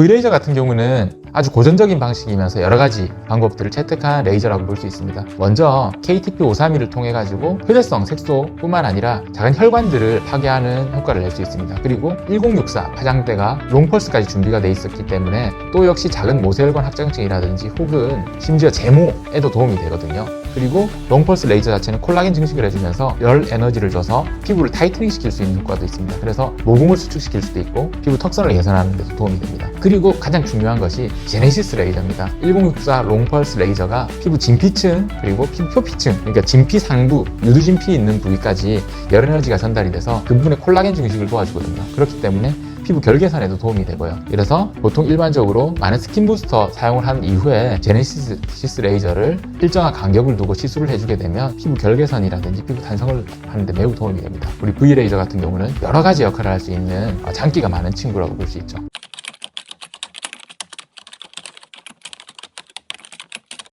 V레이저 같은 경우는 아주 고전적인 방식이면서 여러 가지 방법들을 채택한 레이저라고 볼 수 있습니다. 먼저 KTP531을 통해 가지고 효대성 색소뿐만 아니라 작은 혈관들을 파괴하는 효과를 낼 수 있습니다. 그리고 1064 파장대가 롱펄스까지 준비가 돼 있었기 때문에 또 역시 작은 모세혈관 확장증이라든지 혹은 심지어 제모에도 도움이 되거든요. 그리고 롱펄스 레이저 자체는 콜라겐 증식을 해주면서 열 에너지를 줘서 피부를 타이트닝 시킬 수 있는 효과도 있습니다. 그래서 모공을 수축시킬 수도 있고 피부 턱선을 개선하는 데도 도움이 됩니다. 그리고 가장 중요한 것이 제네시스 레이저입니다. 1064 롱펄스 레이저가 피부 진피층 그리고 피부 표피층 그러니까 진피 상부 유두진피 있는 부위까지 열 에너지가 전달이 돼서 그 부분에 콜라겐 증식을 도와주거든요. 그렇기 때문에 피부 결 개선에도 도움이 되고요. 이래서 보통 일반적으로 많은 스킨 부스터 사용을 한 이후에 제네시스 레이저를 일정한 간격을 두고 시술을 해주게 되면 피부 결 개선이라든지 피부 탄성을 하는데 매우 도움이 됩니다. 우리 V 레이저 같은 경우는 여러 가지 역할을 할 수 있는 어, 장기가 많은 친구라고 볼 수 있죠.